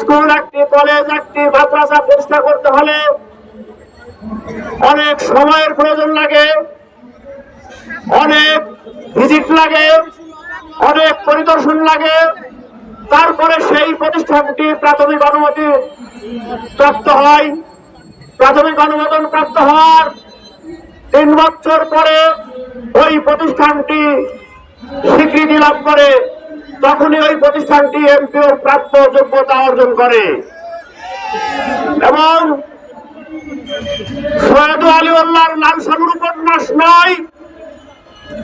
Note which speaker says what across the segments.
Speaker 1: School একটি college, একটি মাদ্রাসা প্রতিষ্ঠা করতে হলে অনেক সময়ের প্রয়োজন লাগে, অনেক ভিজিট লাগে, অনেক পরিদর্শন লাগে। তারপরে সেই প্রতিষ্ঠানটি প্রাথমিক অনুমতি প্রাপ্ত হয়। প্রাথমিক অনুমোদন প্রাপ্ত হওয়ার তিন বছর পরে ওই প্রতিষ্ঠানটি স্বীকৃতি লাভ করে। তখনই ওই প্রতিষ্ঠানটি এমপিও প্রাপ্য যোগ্যতা অর্জন করে। এবং সৈয়দ আলীউল্লাহর লাল সালুর উপন্যাস নয়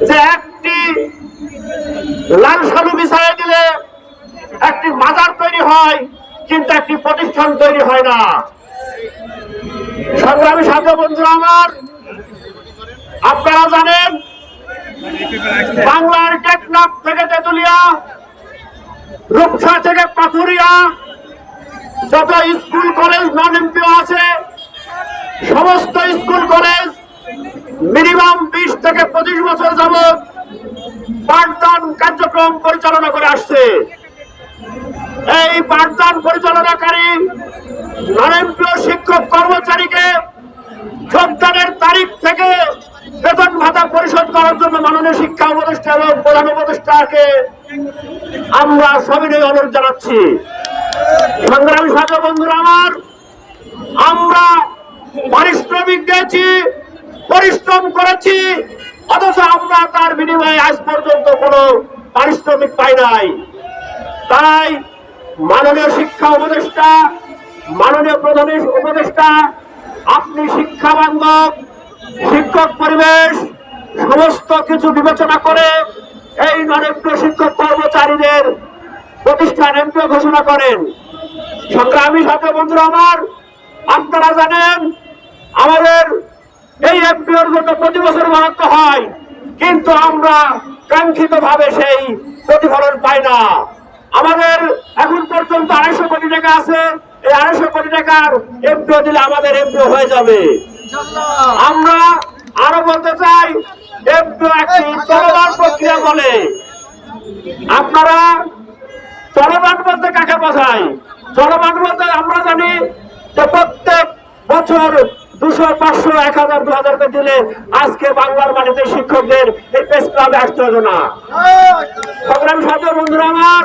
Speaker 1: যে একটি লাল সালু বিষয়ে দিলে একটি মাজার তৈরি হয়, কিন্তু একটি প্রতিষ্ঠান তৈরি হয় না। সংগ্রামী সাথে বন্ধুরা আমার, আপনারা জানেন, বাংলার টেকনাফ থেকে তেতুলিয়া রূপসা থেকে পাথুরিয়া, যত স্কুল, কলেজ নন এমপিও আছে, সমস্ত স্কুল, কলেজ, মিনিমাম বিশ থেকে পঁচিশ বছর যাবৎ পাঠদান কার্যক্রম পরিচালনা করে আসছে। এই পাঠদান পরিচালনাকারী নন এমপিও শিক্ষক কর্মচারীকে মাননীয় শিক্ষা উপদেষ্টা এবং প্রধান উপদেষ্টাকে আমরা সবিনয় অনুরোধ জানাচ্ছি। সংগ্রামী সাথে বন্ধুরা আমার, আমরা পারিশ্রমিক দিয়েছি, পরিশ্রম করেছি, অথচ আমরা তার বিনিময়ে আজ পর্যন্ত কোনো পারিশ্রমিক পাই নাই। তাই মাননীয় শিক্ষা উপদেষ্টা, মাননীয় প্রধান উপদেষ্টা, আপনি শিক্ষা বান্ধব, শিক্ষক পরিবেশ সমস্ত কিছু বিবেচনা করে এই নরেন্দ্র শিক্ষক কর্মচারীদের প্রতিষ্ঠান এমপিও ঘোষণা করেন। সংগ্রামী সাথে বন্ধুরা আমার, আপনারা জানেন, আমাদের এই এমপিওর জন্য প্রতি বছর বরাদ্দ হয়, কিন্তু আমরা কাঙ্ক্ষিত ভাবে সেই প্রতিফলন পাই না। আমাদের এখন পর্যন্ত আড়াইশো কোটি টাকা আছে, এই আড়াইশো কোটি টাকার এমপিও দিলে আমাদের এমপিও হয়ে যাবে। আমরা আরও বলতে চাই চলমান প্রক্রিয়া বলে। আপনারা চলমান বলতে কাকে বোঝায়? চলমান বলতে আমরা জানি যে প্রত্যেক বছর দুশো, পাঁচশো, এক হাজার, দু হাজার দিলে আজকে বাংলার মাটিতে শিক্ষকদের এই প্রেস ক্লাবে আসতে না। প্রোগ্রাম সাথে বন্ধুরা আমার,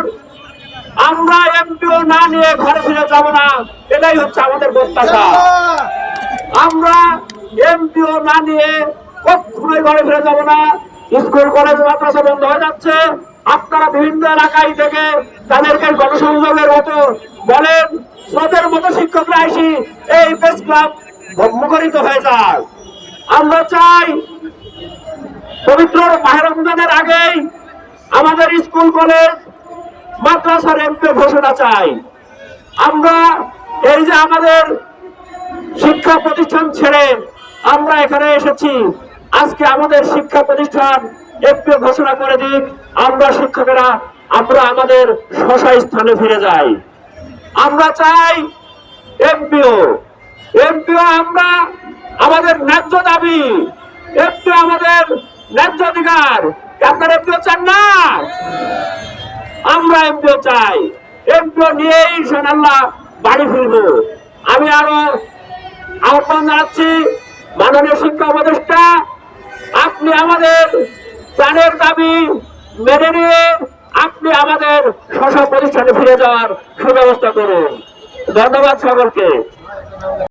Speaker 1: আমরা এমপিও না নিয়ে ঘরে ফিরে যাব না, এটাই হচ্ছে আমাদের প্রত্যাশা। আমরা এমপিও না নিয়ে কখনোই ঘরে ফিরে যাব না। স্কুল, কলেজ, মাদ্রাসা বন্ধ হয়ে যাচ্ছে। আপনারা বিভিন্ন এলাকায় থেকে তাদেরকে গণসংযোগের মতো বলেন, স্রোতের মতো শিক্ষকরা আসি এই প্রেস ক্লাব মুখরিত হয়ে যায়। আমরা চাই পবিত্র মাহের রমজানের আগেই আমাদের স্কুল, কলেজ, মাদ্রাসার এমপি ঘোষণা চাই। আমরা এই যে আমাদের শিক্ষা প্রতিষ্ঠান ছেড়ে আমরা এখানে এসেছি আজকে আমাদের শিক্ষা প্রতিষ্ঠান একটু ঘোষণা করে দিক, আমরা শিক্ষকেরা, আমরা আমাদের স্বশা স্থানে ফিরে যাই। আমরা চাই এমপিও এমপিও আমরা আমাদের ন্যায্য দাবি, এমপিও আমাদের ন্যায্য অধিকার। আপনার এমপিও চান না? আমরা এমপিও চাই। এমপিও নিয়েই ইনশাআল্লাহ বাড়ি ফিরবো। আমি আরও আহ্বান জানাচ্ছি মাননীয় শিক্ষা উপদেষ্টা আপনি আমাদের প্রাণের দাবি মেনে নিয়ে আপনি আমাদের শশা প্রতিষ্ঠানে ফিরে যাওয়ার সুব্যবস্থা করুন। ধন্যবাদ সকলকে।